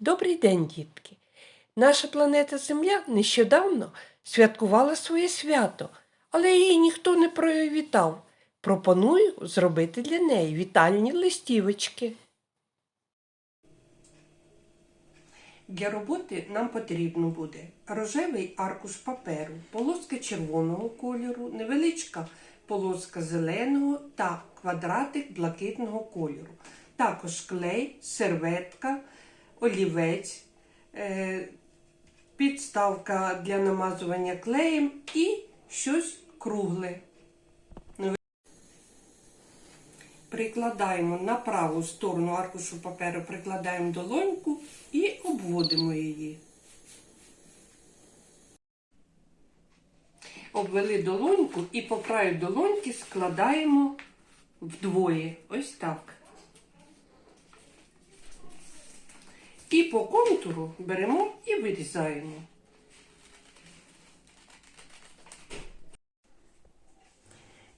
Добрий день, дітки! Наша планета Земля нещодавно святкувала своє свято, але її ніхто не привітав. Пропоную зробити для неї вітальні листівочки. Для роботи нам потрібно буде рожевий аркуш паперу, полоска червоного кольору, невеличка полоска зеленого та квадратик блакитного кольору. Також клей, серветка, олівець, е, підставка для намазування клеєм і щось кругле. Прикладаємо на праву сторону аркушу паперу, прикладаємо долоньку і обводимо її. Обвели долоньку і по краю долоньки складаємо вдвоє. Ось так. І по контуру беремо і вирізаємо.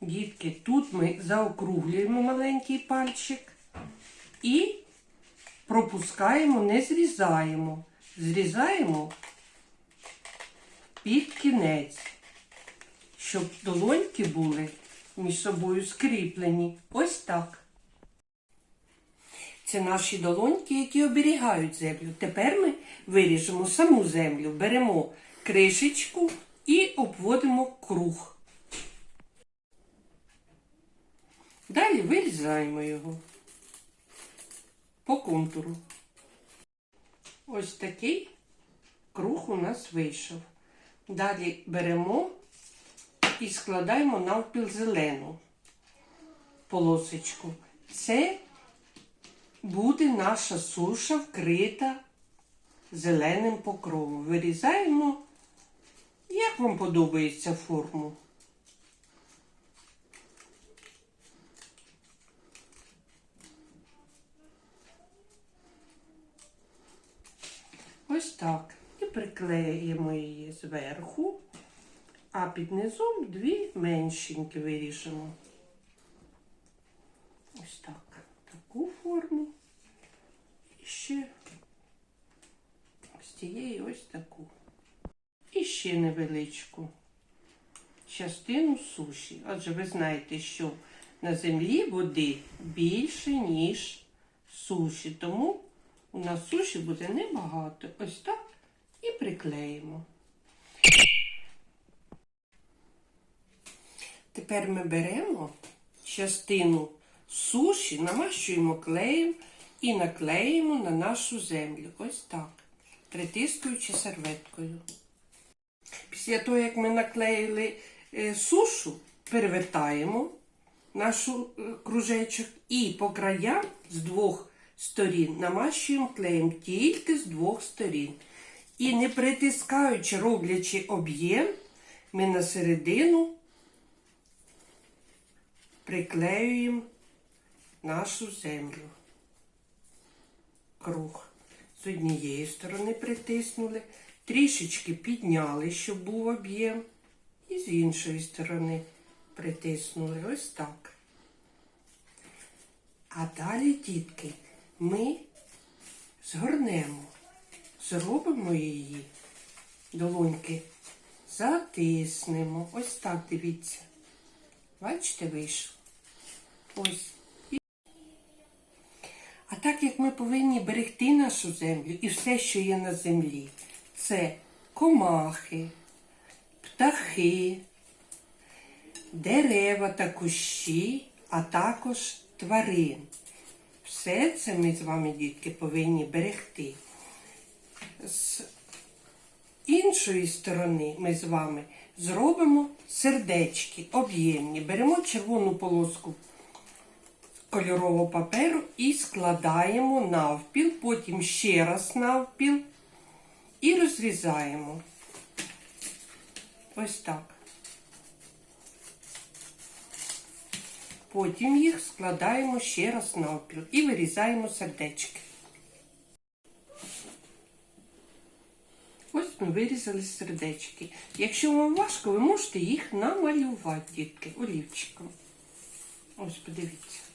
Дітки, тут ми заокруглюємо маленький пальчик і пропускаємо, не зрізаємо. Зрізаємо під кінець, щоб долоньки були між собою скріплені. Ось так. Це наші долоньки, які оберігають землю. Тепер ми виріжемо саму землю, беремо кришечку і обводимо круг. Далі вирізаємо його по контуру. Ось такий круг у нас вийшов. Далі беремо і складаємо навпіл зелену полосочку. Це буде наша суша вкрита зеленим покровом. Вирізаємо, як вам подобається форму. Ось так. І приклеїмо її зверху, а під низом дві меншенькі виріжемо. Ось так. Форму. І ще з цієї ось таку. І ще невеличку частину суші. Адже ви знаєте, що на землі води більше, ніж суші. Тому у нас суші буде небагато. Ось так і приклеїмо. Тепер ми беремо частину суші, намащуємо клеєм і наклеїмо на нашу землю. Ось так, притискуючи серветкою. Після того, як ми наклеїли е, сушу, перевертаємо нашу е, кружечок і по краям з двох сторін намащуємо клеєм тільки з двох сторін. І не притискаючи, роблячи об'єм, ми на середину приклеюємо нашу землю. Круг. З однієї сторони притиснули, трішечки підняли, щоб був об'єм, і з іншої сторони притиснули. Ось так. А далі, дітки, ми згорнемо, зробимо її, долоньки, затиснемо. Ось так, дивіться. Бачите, вийшло. Ось. Так як ми повинні берегти нашу землю і все, що є на землі, це комахи, птахи, дерева та кущі, а також тварин. Все це ми з вами, дітки, повинні берегти. З іншої сторони ми з вами зробимо сердечки об'ємні. Беремо червону полоску кольорового паперу і складаємо навпіл, потім ще раз навпіл і розрізаємо. Ось так. Потім їх складаємо ще раз навпіл і вирізаємо сердечки. Ось ми вирізали сердечки. Якщо вам важко, ви можете їх намалювати, дітки, олівчиком. Ось, подивіться.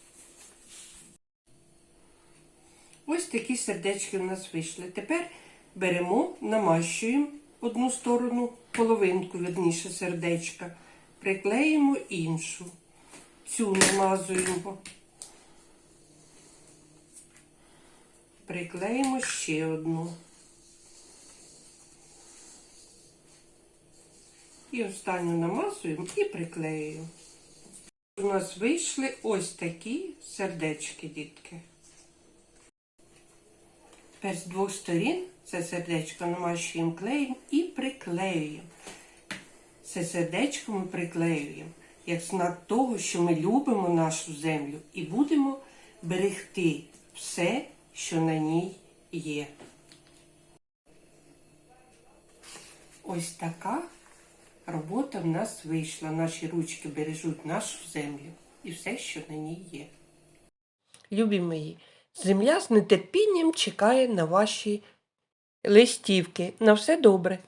Ось такі сердечки у нас вийшли. Тепер беремо, намащуємо одну сторону, половинку, верніше, сердечка, приклеїмо іншу. Цю намазуємо. Приклеїмо ще одну. І останню намазуємо і приклеюємо. У нас вийшли ось такі сердечки, дітки. Тепер з двох сторін це сердечко намащуємо клеєм і приклеюємо. Це сердечко ми приклеюємо як знак того, що ми любимо нашу землю і будемо берегти все, що на ній є. Ось така робота в нас вийшла. Наші ручки бережуть нашу землю і все, що на ній є. Любі мої, земля з нетерпінням чекає на ваші листівки. На все добре.